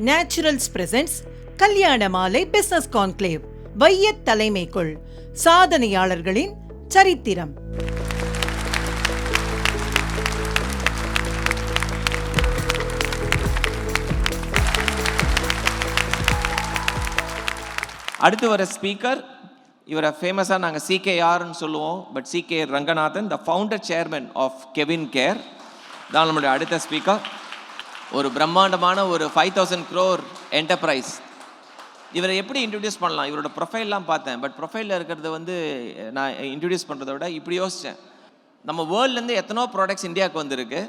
Naturals presence கல்யாண மாலை business conclave வையத் தலைமைக்குள் சாதனையாளர்களின் சரித்திரம் அடுத்து வர ஸ்பீக்கர் இவரை ஃபேமஸாக நாங்கள் சிகேஆர்னு சொல்லுவோம். But CK Ranganathan the founder chairman of CavinKare தான் நம்மளுடைய அடுத்த ஸ்பீக்கர் ஒரு பிரம்மாண்டமான ஒரு ஃபைவ் தௌசண்ட் க்ரோர் என்டர்பிரைஸ் இவரை எப்படி இன்ட்ரடியூஸ் பண்ணலாம்? இவரோட ப்ரொஃபைல்லாம் பார்த்தேன். பட் ப்ரொஃபைலில் இருக்கிறது வந்து நான் இன்ட்ரடியூஸ் பண்ணுறத விட இப்படி யோசித்தேன் நம்ம வேர்ல்ட்லேருந்து எத்தனோ ப்ராடக்ட்ஸ் இந்தியாவுக்கு வந்திருக்கு.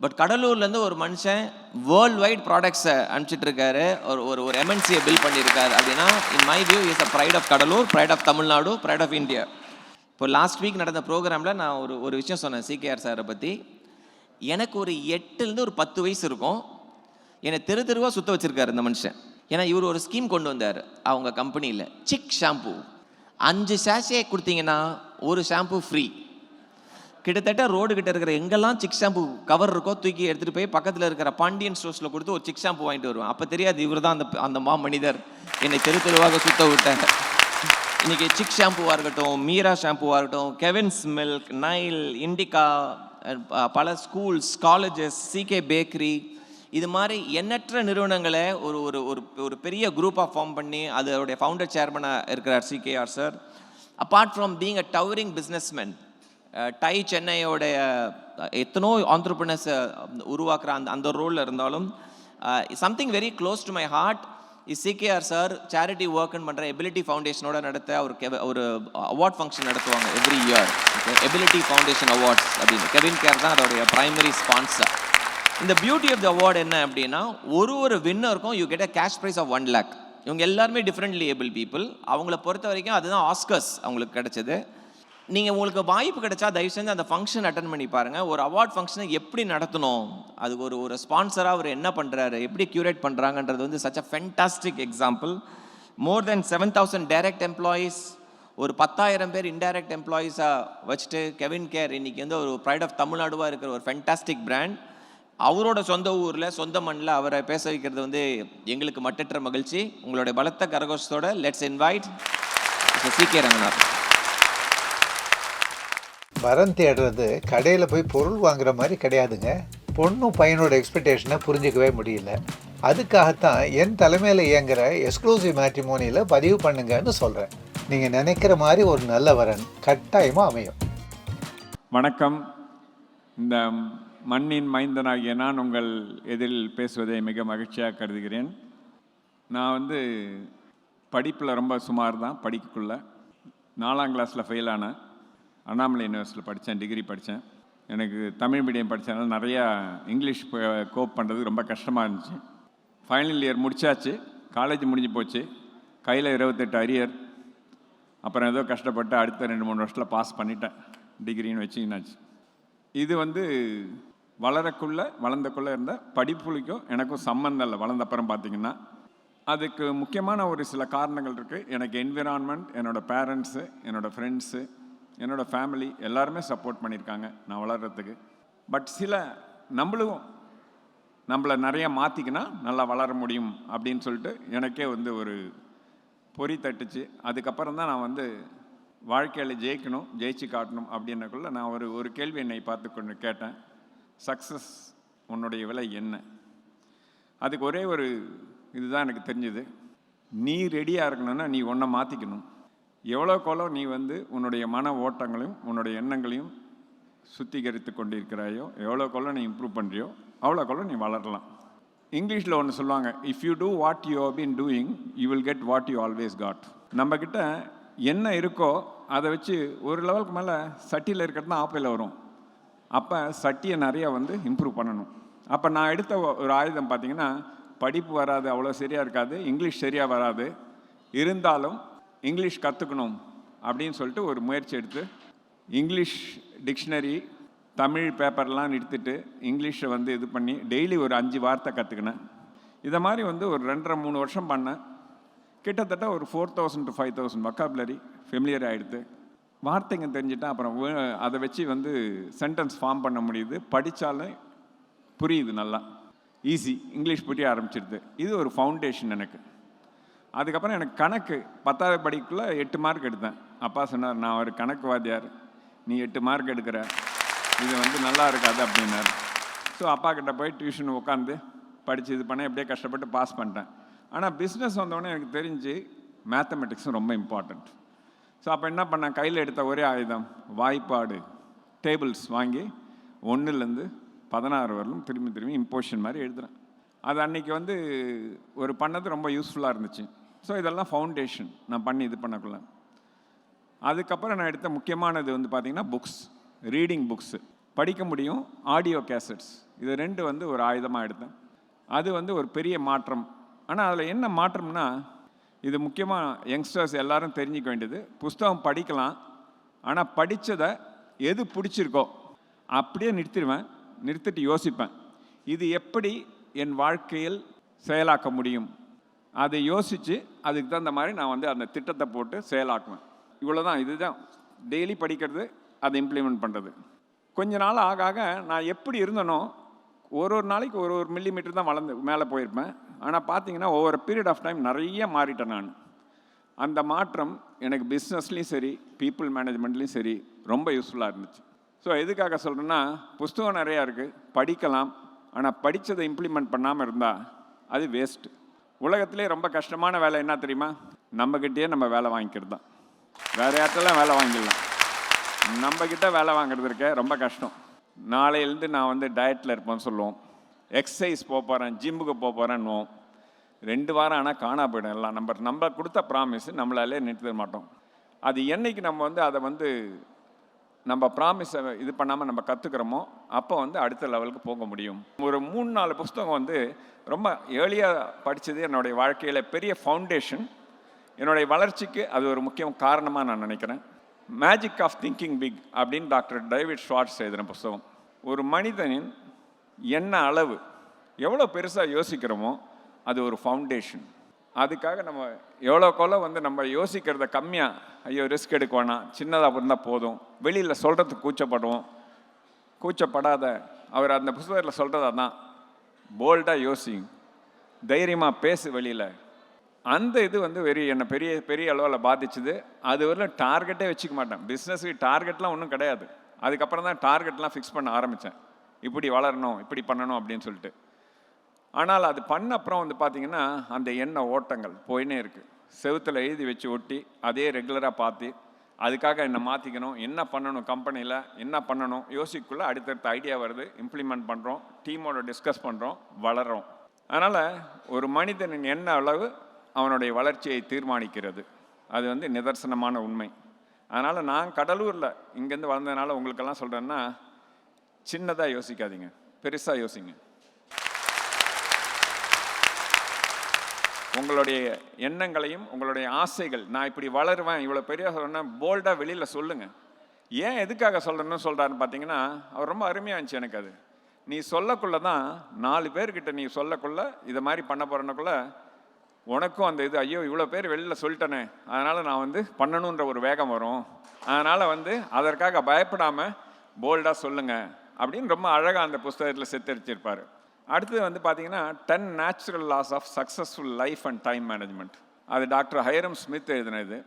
பட் கடலூர்லேருந்து ஒரு மனுஷன் வேர்ல்ட் வைட் ப்ராடக்ட்ஸை அனுப்பிச்சிட்ருக்காரு ஒரு ஒரு ஒரு எம்என்சியை பில் பண்ணியிருக்காரு அப்படின்னா in my view is a pride of Cuddalore pride of Tamil Nadu pride of India இப்போ லாஸ்ட் வீக் நடந்த ப்ரோக்ராமில் நான் ஒரு ஒரு விஷயம் சொன்னேன் சிகேஆர் சாரை பற்றி எனக்கு ஒரு எட்டுலேருந்து ஒரு பத்து வயசு இருக்கும். என்னை தெரு தெருவாக சுத்த வச்சிருக்காரு இந்த மனுஷன். ஏன்னா இவர் ஒரு ஸ்கீம் கொண்டு வந்தார். அவங்க கம்பெனியில் சிக் ஷாம்பு அஞ்சு சாஷே கொடுத்தீங்கன்னா ஒரு ஷாம்பு ஃப்ரீ கிட்டத்தட்ட ரோடு கிட்ட இருக்கிற எங்கெல்லாம் சிக் ஷாம்பு கவர் இருக்கோ தூக்கி எடுத்துகிட்டு போய் பக்கத்தில் இருக்கிற பாண்டியன் ஸ்டோர்ஸில் கொடுத்து ஒரு சிக் ஷாம்பு வாங்கிட்டு வருவேன். அப்போ தெரியாது இவர் தான் அந்த அந்த மா மனிதர். என்னை தெரு தெருவாக சுத்த விட்டாங்க இன்னைக்கு சிக் ஷாம்புவாக இருக்கட்டும் மீரா ஷாம்புவாக இருக்கட்டும் கெவின்ஸ் மில்க் நைல் இண்டிகா பல ஸ்கூல்ஸ் காலேஜஸ் சிகே பேக்கரி இது மாதிரி எண்ணற்ற நிறுவனங்களை ஒரு ஒரு ஒரு ஒரு பெரிய குரூப்பாக ஃபார்ம் பண்ணி அதோடைய ஃபவுண்டர் சேர்மனாக இருக்கிறார் CKR sir apart from being a towering businessman tie சென்னையோடைய எத்தனோ ஆண்டர்பிரினர்ஸை உருவாக்குற அந்த அந்த ரோலில் இருந்தாலும் something very close to my heart CKR sir charity ஒர்க்னு பண்ணுற எபிலிட்டி ஃபவுண்டேஷனோட நடத்த ஒரு ஒரு அவார்ட் ஃபங்க்ஷன் நடத்துவாங்க every year ability foundation awards அப்படின்னு. கெவின் கேர் தான் அதோடைய பிரைமரி ஸ்பான்சர் இந்த பியூட்டி ஆஃப் த அவார்டு என்ன அப்படின்னா ஒரு ஒரு வின்னருக்கும் you get a cash prize of one lakh இவங்க எல்லாருமே டிஃப்ரெண்ட்லி ஏபிள் பீப்புள் அவங்கள பொறுத்த வரைக்கும் அதுதான் ஆஸ்கர்ஸ் அவங்களுக்கு கிடைச்சது. நீங்கள் உங்களுக்கு வாய்ப்பு கிடைச்சா தயவு செஞ்சு அந்த ஃபங்க்ஷன் அட்டன் பண்ணி பாருங்கள் ஒரு அவார்ட் ஃபங்க்ஷனை எப்படி நடத்தணும்? அதுக்கு ஒரு ஒரு ஸ்பான்சராக அவர் என்ன பண்ணுறாரு எப்படி க்யூரேட் பண்ணுறாங்கன்றது வந்து such a fantastic example more than seven thousand direct employees ஒரு பத்தாயிரம் பேர் இன்டைரக்ட் எம்ப்ளாயீஸாக வச்சுட்டு கெவின் கேர் இன்னைக்கு வந்து ஒரு ப்ரைட் ஆஃப் தமிழ்நாடுவாக இருக்கிற ஒரு ஃபென்டாஸ்டிக் பிராண்ட் அவரோட சொந்த ஊரில் சொந்த மண்ணில் அவரை பேச வைக்கிறது வந்து எங்களுக்கு மட்டற்ற மகிழ்ச்சி. உங்களுடைய பலத்த கரகோஷத்தோட let's invite C K Ranganath வரம் தேடுறது கடையில் போய் பொருள் வாங்குற மாதிரி கிடையாதுங்க. பொண்ணும் பையனோட எக்ஸ்பெக்டேஷனை புரிஞ்சிக்கவே முடியல. அதுக்காகத்தான் என் தலைமையில் இயங்குகிற எக்ஸ்க்ளூசிவ் மேட்ரிமோனியில் பதிவு பண்ணுங்கன்னு சொல்கிறேன் நீங்கள் நினைக்கிற மாதிரி ஒரு நல்ல வரன் கட்டாயமாக அமையும். வணக்கம். இந்த மண்ணின் மைந்தனாகிய நான் உங்கள் எதிரில் பேசுவதை மிக மகிழ்ச்சியாக கருதுகிறேன். நான் வந்து படிப்பில் ரொம்ப சுமார் தான் படிக்கக்குள்ள நாலாம் கிளாஸில் ஃபெயில் ஆனேன். அண்ணாமலை யூனிவர்சிட்டியில் படித்தேன் டிகிரி படித்தேன். எனக்கு தமிழ் மீடியம் படித்ததுனால நிறையா இங்கிலீஷ் கோப் பண்ணுறது ரொம்ப கஷ்டமாக இருந்துச்சு. ஃபைனல் இயர் முடித்தாச்சு காலேஜ் முடிஞ்சு போச்சு. கையில் இருபத்தெட்டு அரியர் அப்புறம் ஏதோ கஷ்டப்பட்டு அடுத்த ரெண்டு மூணு வருஷத்தில் பாஸ் பண்ணிட்டேன். டிகிரின்னு வச்சிங்கனாச்சு இது வந்து வளரக்குள்ள வளர்ந்தக்குள்ளே இருந்த படிப்புலிக்கும் எனக்கும் சம்மந்தம் இல்லை. வளர்ந்த அப்புறம் பார்த்தீங்கன்னா அதுக்கு முக்கியமான ஒரு சில காரணங்கள் இருக்குது எனக்கு என்விரான்மெண்ட் என்னோடய பேரண்ட்ஸு என்னோடய ஃப்ரெண்ட்ஸு என்னோடய ஃபேமிலி எல்லாருமே சப்போர்ட் பண்ணியிருக்காங்க நான் வளர்கிறதுக்கு பட் சில நம்மளும் நம்மளை நிறைய மாற்றிக்கினா நல்லா வளர முடியும் அப்படின்னு சொல்லிட்டு எனக்கே வந்து ஒரு பொறி தட்டுச்சு. அதுக்கப்புறம் தான் நான் வந்து வாழ்க்கையில் ஜெயிக்கணும் ஜெயிச்சு காட்டணும் அப்படின்னக்குள்ள நான் ஒரு ஒரு கேள்வி என்னை பார்த்து கொண்டு கேட்டேன். சக்ஸஸ் உன்னுடைய விலை என்ன? அதுக்கு ஒரே ஒரு இதுதான் எனக்கு தெரிஞ்சது. நீ ரெடியாக இருக்கணும்னா நீ ஒன்றை மாற்றிக்கணும் எவ்வளோக்கெவ்வளோ நீ வந்து உன்னுடைய மன ஓட்டங்களையும் உன்னுடைய எண்ணங்களையும் சுத்திகரித்து கொண்டிருக்கிறாயோ எவ்வளோக்கெவ்வளோ நீ இம்ப்ரூவ் பண்ணுறியோ அவ்வளோக்கெவ்வளோ நீ வளரலாம். இங்கிலீஷில் ஒன்று சொல்லுவாங்க if you do what you have been doing you will get what you always got நம்மக்கிட்ட என்ன இருக்கோ அதை வச்சு ஒரு லெவலுக்கு மேலே சட்டியில் இருக்கிறது தான் ஆப்பையில் வரும். அப்போ சட்டியை நிறையா வந்து இம்ப்ரூவ் பண்ணணும். அப்போ நான் எடுத்த ஒரு ஆயுதம் பார்த்தீங்கன்னா படிப்பு வராது அவ்வளோ சரியாக இருக்காது இங்கிலீஷ் சரியாக வராது. இருந்தாலும் இங்கிலீஷ் கற்றுக்கணும் அப்படின்னு சொல்லிட்டு ஒரு முயற்சி எடுத்து இங்கிலீஷ் டிக்ஷனரி தமிழ் பேப்பர்லாம் எடுத்துட்டு இங்கிலீஷை வந்து இது பண்ணி டெய்லி ஒரு அஞ்சு வார்த்தை கற்றுக்கினேன் இதை மாதிரி வந்து ஒரு ரெண்டரை மூணு வருஷம் பண்ணேன். கிட்டத்தட்ட ஒரு four thousand to five thousand vocabulary familiar ஆகிடுது வார்த்தைங்க தெரிஞ்சுட்டா அப்புறம் அதை வச்சு வந்து சென்டென்ஸ் ஃபார்ம் பண்ண முடியுது. படித்தாலும் புரியுது நல்லா. ஈஸி இங்கிலீஷ் புரிய ஆரம்பிச்சிடுது. இது ஒரு ஃபவுண்டேஷன் எனக்கு. அதுக்கப்புறம் எனக்கு கணக்கு பத்தாவது படிக்குள்ளே எட்டு மார்க் எடுத்தேன். அப்பா சொன்னார் நான் ஒரு கணக்கு வாத்தியார். நீ எட்டு மார்க் எடுக்கிற. இது வந்து நல்லா இருக்காது அப்படின்னார். ஸோ அப்பா கிட்ட போய் டியூஷன் உட்காந்து படித்து இது பண்ண எப்படியே கஷ்டப்பட்டு பாஸ் பண்ணிட்டேன். ஆனால் பிஸ்னஸ் வந்தோடனே எனக்கு தெரிஞ்சு மேத்தமெட்டிக்ஸும் ரொம்ப இம்பார்ட்டண்ட் ஸோ அப்போ என்ன பண்ணேன்? கையில் எடுத்த ஒரே ஆயுதம் வாய்ப்பாடு டேபிள்ஸ் வாங்கி ஒன்றுலேருந்து பதினாறு வரலும் திரும்பி திரும்பி இம்போஷன் மாதிரி எழுதுறேன் அது அன்றைக்கி வந்து ஒரு பண்ணது ரொம்ப யூஸ்ஃபுல்லாக இருந்துச்சு. ஸோ இதெல்லாம் ஃபவுண்டேஷன் நான் பண்ணி இது பண்ணக்குள்ள. அதுக்கப்புறம் நான் எடுத்த முக்கியமானது வந்து பார்த்திங்கன்னா புக்ஸ் ரீடிங் புக்ஸு படிக்க முடியும். ஆடியோ கேசட்ஸ் இது ரெண்டு வந்து ஒரு ஆயுதமாக எடுத்தேன். அது வந்து ஒரு பெரிய மாற்றம். ஆனால் அதில் என்ன மாற்றம்னா இது முக்கியமாக யங்ஸ்டர்ஸ் எல்லாரும் தெரிஞ்சுக்க வேண்டியது. புஸ்தகம் படிக்கலாம். ஆனால் படித்ததை எது பிடிச்சிருக்கோ அப்படியே நிறுத்திடுவேன். நிறுத்திட்டு யோசிப்பேன். இது எப்படி என் வாழ்க்கையில் செயலாக்க முடியும்? அதை யோசித்து அதுக்கு தகுந்த மாதிரி நான் வந்து அந்த திட்டத்தை போட்டு செயலாக்குவேன். இவ்வளோதான் இதுதான். டெய்லி படிக்கிறது அதை இம்ப்ளிமெண்ட் பண்ணுறது கொஞ்ச நாள் ஆக ஆக நான் எப்படி இருந்தனோ ஒரு ஒரு நாளைக்கு ஒரு ஒரு மில்லி மீட்டர் தான் வளர்ந்து மேலே போயிருப்பேன். ஆனால் பார்த்தீங்கன்னா ஒவ்வொரு பீரியட் ஆஃப் டைம் நிறைய மாறிட்டேன் நான். அந்த மாற்றம் எனக்கு பிஸ்னஸ்லேயும் சரி பீப்புள் மேனேஜ்மெண்ட்லேயும் சரி ரொம்ப யூஸ்ஃபுல்லாக இருந்துச்சு. ஸோ எதுக்காக சொல்கிறேன்னா புஸ்தகம் நிறையா இருக்குது படிக்கலாம். ஆனால் படித்ததை இம்ப்ளிமெண்ட் பண்ணாமல் இருந்தால் அது வேஸ்ட்டு உலகத்திலே ரொம்ப கஷ்டமான வேலை என்ன தெரியுமா? நம்மக்கிட்டேயே நம்ம வேலை வாங்கிக்கிறது தான். வேறு யார்ட்டெல்லாம் வேலை வாங்கிடலாம். நம்மக்கிட்ட வேலை வாங்குறது இருக்க ரொம்ப கஷ்டம். நாளையிலேருந்து நான் வந்து டயட்டில் இருப்பேன்னு சொல்லுவோம். எக்ஸசைஸ் போக போகிறேன் ஜிம்முக்கு போக போகிறேன்னுவோம் ரெண்டு வாரம் ஆனால் காணா போயிடும் எல்லாம். நம்ம நம்ம கொடுத்த ப்ராமிஸ் நம்மளாலே நிறுத்த மாட்டோம். அது என்னைக்கு நம்ம வந்து அதை வந்து நம்ம ப்ராமிஸை இது பண்ணாமல் நம்ம கற்றுக்கிறோமோ அப்போ வந்து அடுத்த லெவலுக்கு போக முடியும். ஒரு மூணு நாலு புஸ்தகம் வந்து ரொம்ப ஏர்லியாக படித்தது என்னுடைய வாழ்க்கையில் பெரிய ஃபவுண்டேஷன் என்னுடைய வளர்ச்சிக்கு அது ஒரு முக்கிய காரணமாக நான் நினைக்கிறேன். மேஜிக் ஆஃப் திங்கிங் பிக் அப்படின்னு டாக்டர் டேவிட் ஷார்ட்ஸ் எழுதின புஸ்தகம். ஒரு மனிதனின் என்ன அளவு எவ்வளோ பெருசாக யோசிக்கிறோமோ அது ஒரு ஃபவுண்டேஷன் அதுக்காக நம்ம எவ்வளோக்கெவ்வளோ வந்து நம்ம யோசிக்கிறத கம்மியாக ஐயோ ரிஸ்க் எடுக்க வேணாம் சின்னதாக இருந்தால் போதும். வெளியில் சொல்கிறதுக்கு கூச்சப்படுவோம். கூச்சப்படாத அவர் அந்த புஸ்தகத்தில் சொல்கிறதா தான் போல்டாக யோசி தைரியமாக பேசு வெளியில். அந்த இது வந்து வெறி என்னை பெரிய பெரிய அளவில் பாதிச்சுது. அது வரல டார்கெட்டே வச்சுக்க மாட்டேன். பிஸ்னஸுக்கு டார்கெட்லாம் ஒன்றும் கிடையாது. அதுக்கப்புறம் தான் டார்கெட்லாம் ஃபிக்ஸ் பண்ண ஆரம்பித்தேன் இப்படி வளரணும் இப்படி பண்ணணும் அப்படின்னு சொல்லிட்டு. ஆனால் அது பண்ண அப்புறம் வந்து பார்த்திங்கன்னா அந்த எண்ணெய் ஓட்டங்கள் போயினே இருக்குது செவுத்தில் எழுதி வச்சு ஒட்டி அதே ரெகுலராக பார்த்து அதுக்காக என்ன மாற்றிக்கணும் என்ன பண்ணணும் கம்பெனியில் என்ன பண்ணணும்? யோசிக்குள்ளே அடுத்தடுத்த ஐடியா வருது இம்ப்ளிமெண்ட் பண்ணுறோம் டீமோட டிஸ்கஸ் பண்ணுறோம் வளர்கிறோம் அதனால் ஒரு மனிதனின் என்ன அளவு அவனுடைய வளர்ச்சியை தீர்மானிக்கிறது. அது வந்து நிதர்சனமான உண்மை. அதனால் நான் கடலூரில் இங்கேருந்து வளர்ந்ததுனால உங்களுக்கெல்லாம் சொல்கிறேன்னா சின்னதாக யோசிக்காதீங்க. பெருசாக யோசிங்க. உங்களுடைய எண்ணங்களையும் உங்களுடைய ஆசைகள் நான் இப்படி வளருவேன் இவ்வளோ பெரிய சொன்னேன் போல்டாக வெளியில் சொல்லுங்கள் ஏன் எதுக்காக சொல்கிறேன்னு சொல்கிறாருன்னு பார்த்தீங்கன்னா அவர் ரொம்ப அருமையாக இருந்துச்சு எனக்கு அது. நீ சொல்லக்குள்ள தான் நாலு பேர்கிட்ட நீ சொல்லக்குள்ள இதை மாதிரி பண்ண போகிறனுக்குள்ள உனக்கும் அந்த இது ஐயோ இவ்வளோ பேர் வெளியில் சொல்லிட்டனே அதனால் நான் வந்து பண்ணணுன்ற ஒரு வேகம் வரும். அதனால் வந்து அதற்காக பயப்படாமல் போல்டாக சொல்லுங்கள் அப்படின்னு ரொம்ப அழகாக அந்த புஸ்தகத்தில் சித்தரிச்சிருப்பார். அடுத்தது வந்து பார்த்தீங்கன்னா ten natural laws of successful life and time management அது டாக்டர் ஹைரம் ஸ்மித் எழுதினது.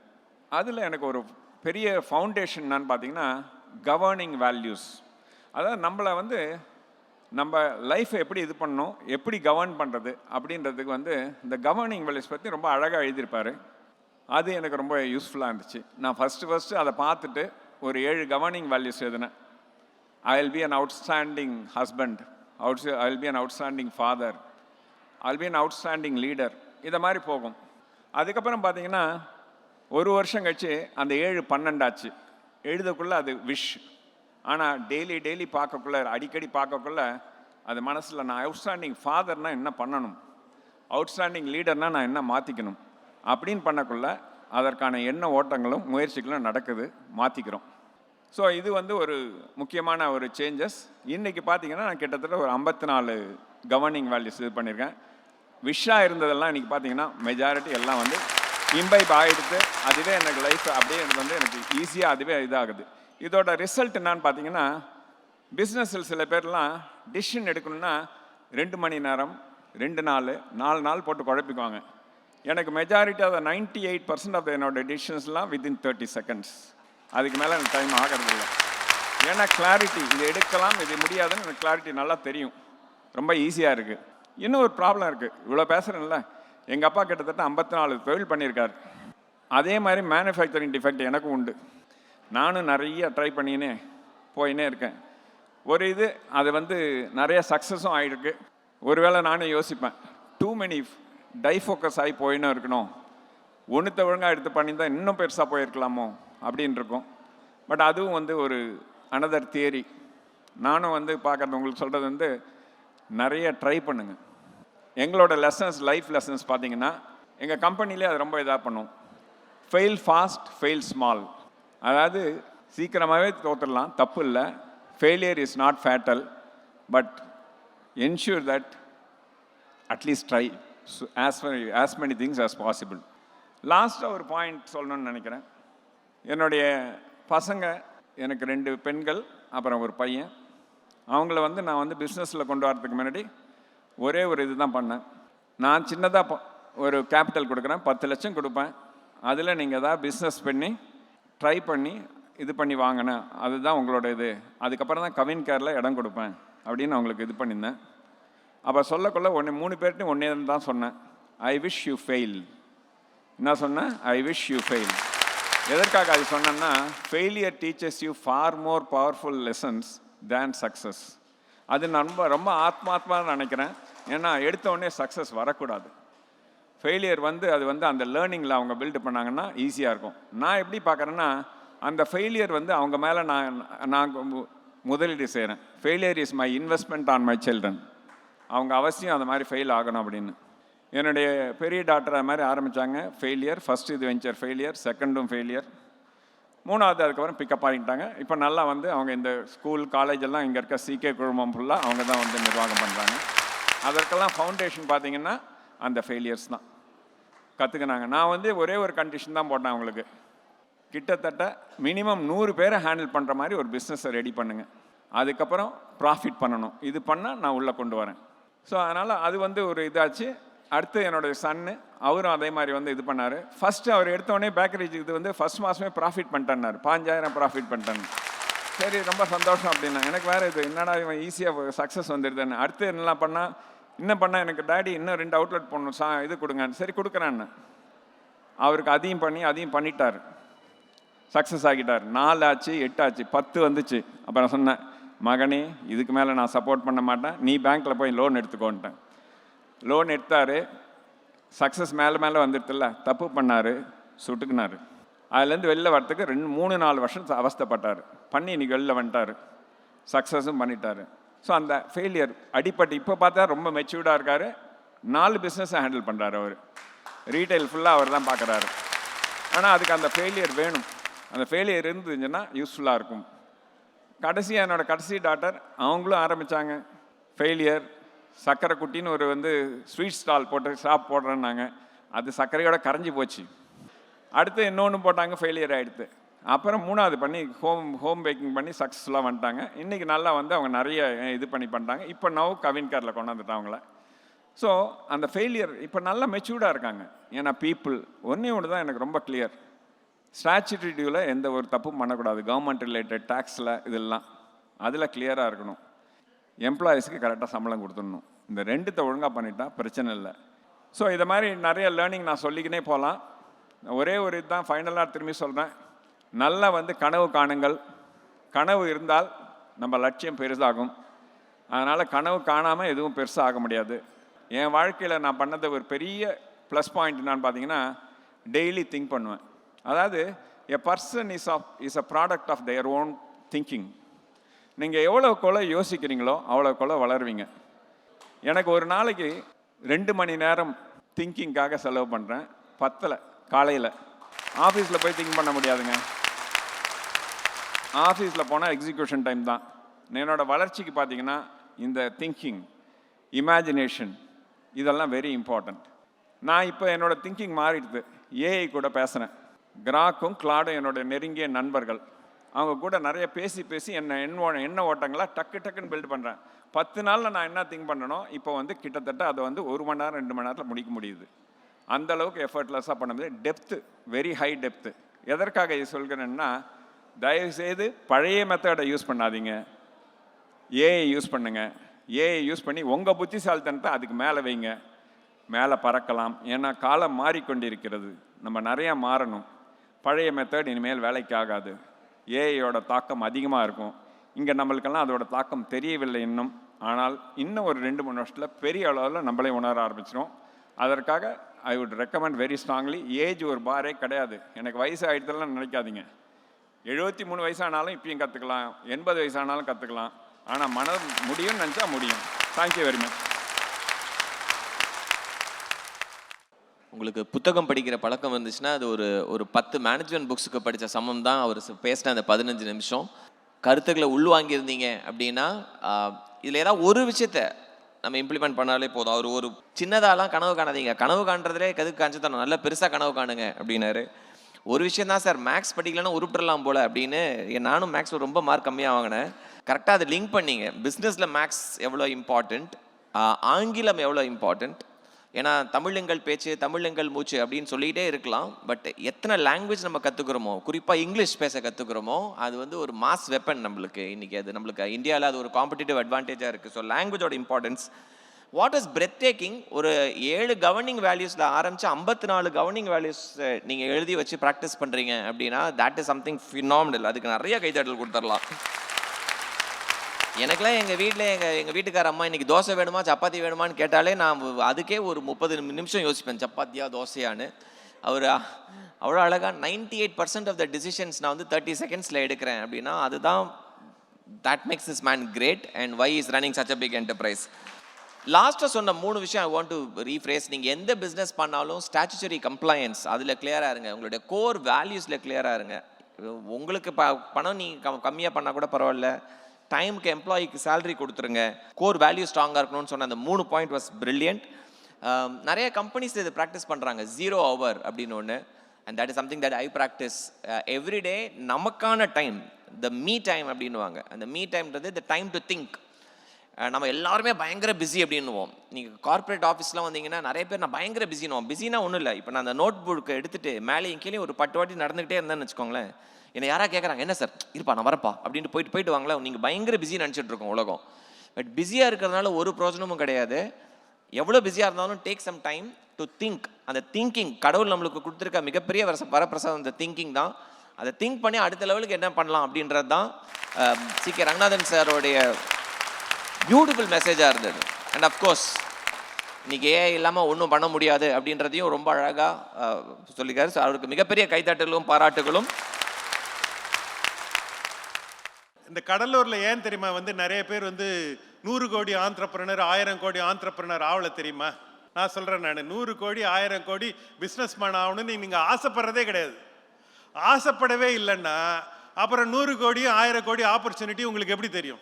அதில் எனக்கு ஒரு பெரிய ஃபவுண்டேஷன் என்னன்னு பார்த்தீங்கன்னா கவர்னிங் வேல்யூஸ் அதாவது நம்மளை வந்து நம்ம லைஃப்பை எப்படி இது பண்ணணும் எப்படி கவர்ன் பண்ணுறது அப்படின்றதுக்கு வந்து இந்த கவர்னிங் வேல்யூஸ் பற்றி ரொம்ப அழகாக எழுதியிருப்பார். அது எனக்கு ரொம்ப யூஸ்ஃபுல்லாக இருந்துச்சு. நான் ஃபஸ்ட்டு ஃபஸ்ட்டு அதை பார்த்துட்டு ஒரு ஏழு கவர்னிங் வேல்யூஸ் எழுதினேன். I will be an outstanding husband out I be an outstanding father I be an outstanding leader இதை மாதிரி போகும். அதுக்கப்புறம் பார்த்தீங்கன்னா ஒரு வருஷம் கழிச்சு அந்த ஏழு பன்னெண்டாச்சு. எழுதக்குள்ள அது விஷ் ஆனால் டெய்லி டெய்லி பார்க்கக்குள்ள அடிக்கடி பார்க்கக்குள்ள அது மனசில் நான் அவுட்ஸ்டாண்டிங் ஃபாதர்னால் என்ன பண்ணணும்? அவுட்ஸ்டாண்டிங் லீடர்னால் நான் என்ன மாற்றிக்கணும் அப்படின்னு பண்ணக்குள்ள அதற்கான எண்ண ஓட்டங்களும் முயற்சிகளும் நடக்குது. மாற்றிக்கிறோம் ஸோ இது வந்து ஒரு முக்கியமான ஒரு சேஞ்சஸ் இன்றைக்கி பார்த்தீங்கன்னா நான் கிட்டத்தட்ட ஒரு ஐம்பத்தி நாலு கவர்னிங் வேல்யூஸ் இது பண்ணியிருக்கேன் விஷாக இருந்ததெல்லாம் இன்றைக்கி பார்த்தீங்கன்னா மெஜாரிட்டி எல்லாம் வந்து இம்பைப் ஆகிடுது அதுவே எனக்கு லைஃப் அப்படியே எனக்கு வந்து எனக்கு ஈஸியாக அதுவே இதாகுது. இதோட ரிசல்ட் என்னான்னு பார்த்தீங்கன்னா பிஸ்னஸில் சில பேர்லாம் டிசிஷன் எடுக்கணும்னா ரெண்டு மணி நேரம் ரெண்டு நாள் நாலு நாள் போட்டு குழப்பிக்குவாங்க. எனக்கு majority of ninety eight percent of என்னோட டிசிஷன்ஸ்லாம் வித்தின் தேர்ட்டி செகண்ட்ஸ் அதுக்கு மேலே எனக்கு டைம் இல்லை ஏன்னா கிளாரிட்டி இது எடுக்கலாம் இது முடியாதுன்னு எனக்கு கிளாரிட்டி நல்லா தெரியும். ரொம்ப ஈஸியாக இருக்குது இன்னும் ஒரு ப்ராப்ளம் இருக்குது இவ்வளோ பேசுகிறேன்ல எங்கள் அப்பா கிட்டத்தட்ட ஐம்பத்தி நாலு தொழில் பண்ணியிருக்காரு. அதே மாதிரி மேனுஃபேக்சரிங் டிஃபெக்ட் எனக்கும் உண்டு. நானும் நிறைய ட்ரை பண்ணினே போயினே இருக்கேன். ஒரு இது அது வந்து நிறைய சக்ஸஸும் ஆகிருக்கு ஒருவேளை நானும் யோசிப்பேன். டூ மெனி டை ஃபோக்கஸ் ஆகி போயின்னு இருக்கணும். ஒன்றுத்த ஒழுங்காக எடுத்து பண்ணியிருந்தா இன்னும் பெருசாக போயிருக்கலாமோ? அப்படின்னு இருக்கும் பட் அதுவும் வந்து ஒரு அனதர் தியரி நானும் வந்து பார்க்குறது உங்களுக்கு சொல்கிறது வந்து நிறைய ட்ரை பண்ணுங்கள் எங்களோட லெசன்ஸ் லைஃப் லெசன்ஸ் பார்த்தீங்கன்னா எங்கள் கம்பெனிலே அது ரொம்ப இதாக பண்ணும். ஃபெயில் ஃபாஸ்ட் ஃபெயில் ஸ்மால் அதாவது சீக்கிரமாகவே தோற்றுடலாம் தப்பு இல்லை. Failure is not fatal but ensure that at least try as as many things as possible லாஸ்ட்டாக ஒரு பாயிண்ட் சொல்லணும்னு நினைக்கிறேன். என்னுடைய பசங்க எனக்கு ரெண்டு பெண்கள் அப்புறம் ஒரு பையன். அவங்கள வந்து நான் வந்து பிஸ்னஸில் கொண்டு வரதுக்கு முன்னாடி ஒரே ஒரு இது தான் பண்ணேன். நான் சின்னதாக ஒரு கேபிட்டல் கொடுக்குறேன். பத்து லட்சம் கொடுப்பேன். அதில் நீங்கள் ஏதாவது பிஸ்னஸ் பண்ணி ட்ரை பண்ணி இது பண்ணி வாங்கினேன் அதுதான் உங்களோட இது. அதுக்கப்புறம் தான் கவின் கேரில் இடம் கொடுப்பேன் அப்படின்னு அவங்களுக்கு இது பண்ணியிருந்தேன். அப்போ சொல்லக்குள்ள ஒன்று மூணு பேர்ட்டையும் ஒன்றே தான் சொன்னேன். ஐ விஷ் யூ ஃபெயில் என்ன சொன்னேன்? ஐ விஷ் யூ ஃபெயில் எதற்காக அது சொன்னேன்னா failure teaches you far more powerful lessons than success அது நான் ரொம்ப ரொம்ப ஆத்மாத்மான்னு நினைக்கிறேன். ஏன்னா எடுத்தோடனே சக்ஸஸ் வரக்கூடாது. ஃபெயிலியர் வந்து அது வந்து அந்த லேர்னிங்கில் அவங்க பில்டு பண்ணாங்கன்னா ஈஸியாக இருக்கும். நான் எப்படி பார்க்குறேன்னா அந்த ஃபெயிலியர் வந்து அவங்க மேலே நான் நான் மு- முதலீடு செய்கிறேன் failure is my investment on my children அவங்க அவசியம் அந்த மாதிரி ஃபெயில் ஆகணும் அப்படின்னு. என்னுடைய பெரிய டாக்டர் அது மாதிரி ஆரம்பித்தாங்க ஃபெயிலியர் ஃபர்ஸ்ட் இது வெஞ்சர் ஃபெயிலியர் செகண்டும் ஃபெயிலியர் மூணாவது அதுக்கப்புறம் பிக்கப் ஆகிட்டாங்க. இப்போ நல்லா வந்து அவங்க இந்த ஸ்கூல் காலேஜ் எல்லாம் இங்கே இருக்க சிகே குழுமம் ஃபுல்லாக அவங்க தான் வந்து நிர்வாகம் பண்ணுறாங்க அதற்கெல்லாம் ஃபவுண்டேஷன் பார்த்தீங்கன்னா அந்த ஃபெயிலியர்ஸ் தான். கற்றுக்கினாங்க நான் வந்து ஒரே ஒரு கண்டிஷன் தான் போட்டேன் அவங்களுக்கு. கிட்டத்தட்ட மினிமம் நூறு பேரை ஹேண்டில் பண்ணுற மாதிரி ஒரு பிஸ்னஸை ரெடி பண்ணுங்கள் அதுக்கப்புறம் ப்ராஃபிட் பண்ணணும். இது பண்ணால் நான் உள்ளே கொண்டு வரேன். ஸோ அதனால் அது வந்து ஒரு இதாச்சு. அடுத்து என்னோடய சன்னு அவரும் அதே மாதிரி வந்து இது பண்ணார். ஃபஸ்ட்டு அவர் எடுத்தோடனே பேக்கரேஜ் இது வந்து ஃபஸ்ட் மாதமே ப்ராஃபிட் பண்ணிட்டேன்னாரு. பாஞ்சாயிரம் ப்ராஃபிட் பண்ணிட்டேன் சரி ரொம்ப சந்தோஷம் அப்படின்னா எனக்கு வேறு இது என்னடா இவன் ஈஸியாக சக்ஸஸ் வந்துடுதுன்னு. அடுத்து என்னலாம் பண்ணால் இன்னும் பண்ணால் எனக்கு டேடி இன்னும் ரெண்டு அவுட்லெட் போடணும் சா இது கொடுங்கன்னு. சரி கொடுக்குறான்னு. அவருக்கு அதையும் பண்ணி அதையும் பண்ணிட்டார். சக்ஸஸ் ஆகிட்டார். நாலு ஆச்சு எட்டு ஆச்சு பத்து வந்துச்சு. அப்புறம் சொன்னேன் மகனே இதுக்கு மேலே நான் சப்போர்ட் பண்ண மாட்டேன். நீ பேங்க்கில் போய் லோன் எடுத்துக்கோன்ட்டேன். லோன் எடுத்தார். சக்ஸஸ் மேலே மேலே வந்துடுதுல்ல தப்பு பண்ணார் சுட்டுக்குனாரு. அதுலேருந்து வெளில வரத்துக்கு ரெண்டு மூணு நாலு வருஷம் அவஸ்தைப்பட்டார். பண்ணி இன்னைக்கு வெளில வந்துட்டார். சக்ஸஸும் பண்ணிட்டார். ஸோ அந்த ஃபெயிலியர் அடிப்பட்டு இப்போ பார்த்தா ரொம்ப மெச்சூர்டாக இருக்கார். நாலு பிஸ்னஸை ஹேண்டில் பண்ணுறாரு அவர். ரீட்டைல் ஃபுல்லாக அவர் தான் பார்க்குறாரு ஆனால் அதுக்கு அந்த ஃபெயிலியர் வேணும். அந்த ஃபெயிலியர் இருந்துச்சுன்னா யூஸ்ஃபுல்லாக இருக்கும். கடைசி என்னோட கடைசி டாக்டர் அவங்களும் ஆரம்பித்தாங்க ஃபெயிலியர் சக்கரை குட்டின்னு ஒரு வந்து ஸ்வீட் ஸ்டால் போட்டு ஷாப் போடுறேன்னாங்க. அது சர்க்கரையோட கரைஞ்சி போச்சு. அடுத்து இன்னொன்று போட்டாங்க ஃபெயிலியர் ஆகிடுது அப்புறம் மூணாவது பண்ணி ஹோம் ஹோம் பேக்கிங் பண்ணி சக்ஸஸ்ஃபுல்லாக வந்துட்டாங்க. இன்றைக்கி நல்லா வந்து அவங்க நிறைய இது பண்ணி பண்ணிட்டாங்க. இப்போ நவ் கவின் காரில் அவங்கள. ஸோ அந்த ஃபெயிலியர் இப்போ நல்லா மெச்சூர்டாக இருக்காங்க. ஏன்னா பீப்புள் ஒன்றே ஒன்று தான் எனக்கு ரொம்ப கிளியர் ஸ்டாச்சுரி எந்த ஒரு தப்பும் பண்ணக்கூடாது. கவர்மெண்ட் ரிலேட்டட் டேக்ஸில் இதெல்லாம். அதில் கிளியராக இருக்கணும். எம்ப்ளாயீஸ்க்கு கரெக்டாக சம்பளம் கொடுத்துடணும். இந்த ரெண்டுத்தை ஒழுங்காக பண்ணிட்டா பிரச்சனை இல்லை. ஸோ இதை மாதிரி நிறைய லேர்னிங் நான் சொல்லிக்கினே போகலாம் ஒரே ஒரு இதுதான் ஃபைனலாக திரும்பி சொல்கிறேன் நல்லா வந்து கனவு காணுங்கள். கனவு இருந்தால் நம்ம லட்சியம் பெருசாகும் அதனால் கனவு காணாமல் எதுவும் பெருசாக ஆக முடியாது. என் வாழ்க்கையில் நான் பண்ணது ஒரு பெரிய ப்ளஸ் பாயிண்ட் என்னான்னு பார்த்தீங்கன்னா டெய்லி திங்க் பண்ணுவேன். அதாவது a person is of is a product of their own thinking நீங்கள் எவ்வளோ கொலை யோசிக்கிறீங்களோ அவ்வளோ கொலை வளருவீங்க. எனக்கு ஒரு நாளைக்கு ரெண்டு மணி நேரம் திங்கிங்காக செலவு பண்ணுறேன் பத்தலை காலையில். ஆஃபீஸில் போய் திங்க் பண்ண முடியாதுங்க. ஆஃபீஸில் போனால் எக்ஸிக்யூஷன் டைம் தான். என்னோடய வளர்ச்சிக்கு பார்த்தீங்கன்னா இந்த திங்கிங் இமேஜினேஷன் இதெல்லாம் வெரி இம்பார்ட்டண்ட் நான் இப்போ என்னோடய திங்கிங் மாறிடுது. ஏஐ கூட பேசுகிறேன் கிராக்கும் கிளாடும் என்னோட நெருங்கிய நண்பர்கள். அவங்க கூட நிறைய பேசி பேசி என்ன எண்ண என்ன ஓட்டங்களா டக்கு டக்குன்னு பில்ட் பண்ணுறேன் பத்து நாளில் நான் என்ன திங்க் பண்ணணும் இப்போ வந்து கிட்டத்தட்ட அதை வந்து ஒரு மணி நேரம் ரெண்டு மணி நேரத்தில் முடிக்க முடியுது. அந்த அளவுக்கு எஃபர்ட்லெஸ்ஸாக பண்ண முடியாது. டெப்த்து வெரி ஹை டெப்த்து எதற்காக இது சொல்கிறேன்னா தயவுசெய்து பழைய மெத்தடை யூஸ் பண்ணாதீங்க. ஏஐ யூஸ் பண்ணுங்கள் ஏஐ யூஸ் பண்ணி உங்கள் புத்திசாலித்தனத்தை அதுக்கு மேலே வைங்க. மேலே பறக்கலாம். ஏன்னா காலம் மாறிக்கொண்டிருக்கிறது. நம்ம நிறையா மாறணும். பழைய மெத்தட் இனிமேல் வேலைக்கு ஆகாது. ஏஐயோட தாக்கம் அதிகமாக இருக்கும். இங்கே நம்மளுக்கெல்லாம் அதோட தாக்கம் தெரியவில்லை இன்னும். ஆனால் இன்னும் ஒரு ரெண்டு மூணு வருஷத்தில் பெரிய அளவில் நம்மளே உணர ஆரம்பிச்சிடும் அதற்காக I would recommend very strongly age ஒரு பாரே கிடையாது. எனக்கு வயசு ஆகிடுதெல்லாம் நினைக்காதீங்க. எழுபத்தி மூணு வயசானாலும் இப்பயும் கற்றுக்கலாம் எண்பது வயசானாலும் கற்றுக்கலாம் ஆனால் மனம் முடியும்னு நினச்சா முடியும். தேங்க்யூ வெரி மச் உங்களுக்கு புத்தகம் படிக்கிற பழக்கம் வந்துச்சுன்னா அது ஒரு ஒரு பத்து மேனேஜ்மெண்ட் புக்ஸுக்கு படித்த சமம் தான் அவர் பேசின அந்த பதினஞ்சு நிமிஷம். கருத்துக்களை உள்வாங்கியிருந்தீங்க அப்படின்னா இதில் ஏதாவது ஒரு விஷயத்த நம்ம இம்ப்ளிமெண்ட் பண்ணாலே போதும். அவர் ஒரு சின்னதாலாம் கனவு காணாதீங்க. கனவு காண்றதுலே கதுக்கு காஞ்சு தரணும். நல்லா பெருசாக கனவு காணுங்க அப்படின்னாரு. ஒரு விஷயம் தான் சார் மேக்ஸ் படிக்கலன்னா உருப்பிடலாம் போல அப்படின்னு என் நானும் மேக்ஸ் ரொம்ப மார்க் கம்மியாக வாங்கினேன். கரெக்டாக அதை லிங்க் பண்ணீங்க. பிஸ்னஸில் மேக்ஸ் எவ்வளோ இம்பார்ட்டண்ட் ஆங்கிலம் எவ்வளோ இம்பார்ட்டண்ட் ஏன்னா தமிழெங்கள் பேச்சு தமிழங்கள் மூச்சு அப்படின்னு சொல்லிகிட்டே இருக்கலாம். பட் எத்தனை லாங்குவேஜ் நம்ம கற்றுக்குறோமோ குறிப்பாக இங்கிலீஷ் பேச கற்றுக்குறோமோ அது வந்து ஒரு மாஸ் வெப்பன் நம்மளுக்கு. இன்றைக்கி அது நம்மளுக்கு இந்தியாவில் அது ஒரு காம்படிட்டிவ் அட்வான்டேஜாக இருக்குது ஸோ லாங்குவேஜோட importance what is breathtaking ஒரு ஏழு கவர்னிங் வேல்யூஸில் ஆரம்பித்து ஐம்பத்தி நாலு கவர்னிங் வேல்யூஸ் நீங்கள் எழுதி வச்சு ப்ராக்டிஸ் பண்ணுறீங்க அப்படின்னா தட் இஸ் சம்திங் ஃபினாமினல் அதுக்கு நிறைய கைதாடல் கொடுத்துடலாம் எனக்குலாம் எங்கள் வீட்டில் எங்கள் எங்கள் வீட்டுக்கார அம்மா இன்னைக்கு தோசை வேணுமா சப்பாத்தி வேணுமான்னு கேட்டாலே நான் அதுக்கே ஒரு முப்பது நிமிஷம் யோசிப்பேன் சப்பாத்தியா தோசையான்னு. அவர் அவ்வளோ அழகாக ninety eight percent of the decisions நான் வந்து தேர்ட்டி செகண்ட்ஸில் எடுக்கிறேன் அப்படின்னா அதுதான் that makes is man great and why is running such a big enterprise லாஸ்ட்டாக சொன்ன மூணு விஷயம் ஐ வாண்ட் டு ரீஃப்ரேஸ் நீங்கள் எந்த பிஸ்னஸ் பண்ணாலும் ஸ்டாச்சுச்சரி கம்ப்ளையன்ஸ் அதில் கிளியராக இருங்க. உங்களுடைய கோர் வேல்யூஸில் கிளியராக இருங்க. உங்களுக்கு ப பணம் நீங்கள் கம்மியாக பண்ணால் கூட பரவாயில்ல. டைமுக்கு எம்ப்ளாயிக்கு சேலரி கொடுத்துருங்க. கோர் வேல்யூ ஸ்ட்ராங்காக இருக்கணும்னு சொன்ன அந்த மூணு பாயிண்ட் வாஸ் பிரில்லியன்ட் நிறைய கம்பெனிஸ் இது ப்ராக்டிஸ் பண்ணுறாங்க ஜீரோ ஹவர் அப்படின்னு ஒன்று and that is something that I practice everyday நமக்கான டைம் த மீ டைம் அப்படின்னுவாங்க. அந்த மீ டைம்ன்றது த டைம் டு திங்க் நம்ம எல்லாருமே பயங்கர பிஸி அப்படின்னுவோம். நீங்கள் கார்ப்பரேட் ஆஃபீஸ்லாம் வந்தீங்கன்னா நிறைய பேர் நான் பயங்கர பிஸினுவோம் பிஸினா ஒன்றும் இல்லை. இப்போ நான் அந்த நோட் புக்கை எடுத்துட்டு மேலேயும் கீழே ஒரு பட்டு வாட்டி நடந்துகிட்டே இருந்தேன்னு வச்சுக்கோங்களேன். என்னை யாராக கேட்குறாங்க என்ன சார்? இருப்பா நான் வரப்பா. அப்படின்ட்டு போயிட்டு போயிட்டு வாங்களேன். நீங்கள் பயங்கர பிஸி நினச்சிட்டு இருக்கோம் உலகம். பட் பிஸியாக இருக்கிறதுனால ஒரு பிரோஜனமும் கிடையாது. எவ்வளோ பிஸியாக இருந்தாலும் take some time to think அந்த திங்கிங் கடவுள் நம்மளுக்கு கொடுத்துருக்க மிகப்பெரிய வர வரப்பிரசாதம் அந்த திங்கிங் தான். அதை திங்க் பண்ணி அடுத்த லெவலுக்கு என்ன பண்ணலாம் அப்படின்றது தான் சி. கே. ரங்கநாதன் சாரோடைய பியூட்டிஃபுல் மெசேஜாக இருந்தது. அண்ட் அஃப்கோர்ஸ் இன்றைக்கி ஏஐ இல்லாமல் ஒன்றும் பண்ண முடியாது அப்படின்றதையும் ரொம்ப அழகாக சொல்லிக்காரு. ஸோ அவருக்கு மிகப்பெரிய கைத்தட்டலும் பாராட்டுகளும். இந்த கடலூரில் ஏன் தெரியுமா வந்து நிறைய பேர் வந்து நூறு கோடி ஆந்திரப்பிரனர் ஆயிரம் கோடி ஆந்திரப்பிரனர் ஆகலை தெரியுமா? நான் சொல்கிறேன் நான். நூறு கோடி ஆயிரம் கோடி பிஸ்னஸ் மேன் ஆகணும்னு நீங்கள் ஆசைப்படுறதே கிடையாது. ஆசைப்படவே இல்லைன்னா அப்புறம் நூறு கோடி ஆயிரம் கோடி ஆப்பர்ச்சுனிட்டி உங்களுக்கு எப்படி தெரியும்?